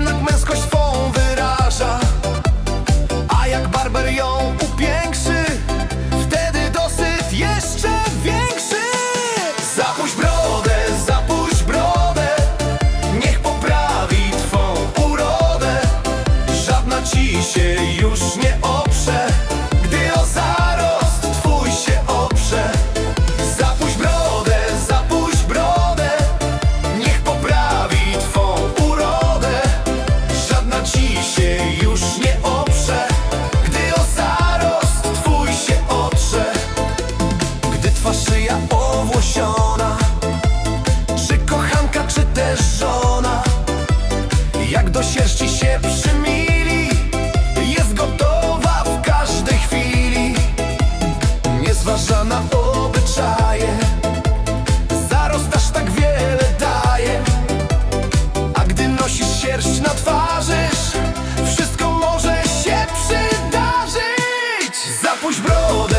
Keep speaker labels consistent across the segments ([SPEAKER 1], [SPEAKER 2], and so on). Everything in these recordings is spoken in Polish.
[SPEAKER 1] jednak męskość twoja. szyja owłosiona. Czy kochanka, czy też żona? Jak do sierści się przymili Jest gotowa w każdej chwili. Nie zważa na obyczaje Zarostasz tak wiele daje. A gdy nosisz sierść na twarzysz Wszystko może się przydarzyć. Zapuść brodę.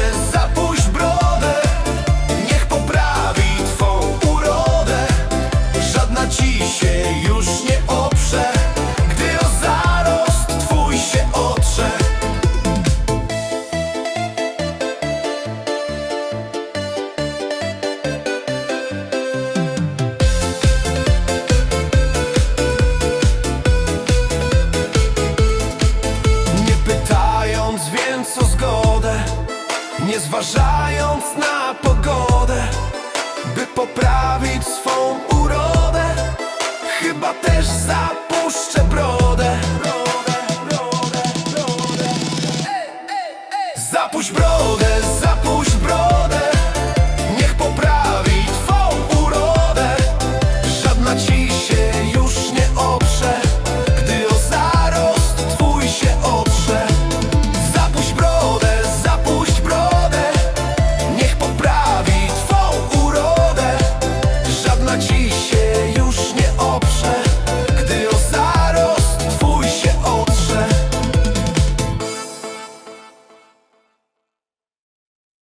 [SPEAKER 1] zgodę Nie zważając na pogodę By poprawić swą urodę. Chyba też zapuszczę brodę. Zapuść brodę, zapuść brodę. się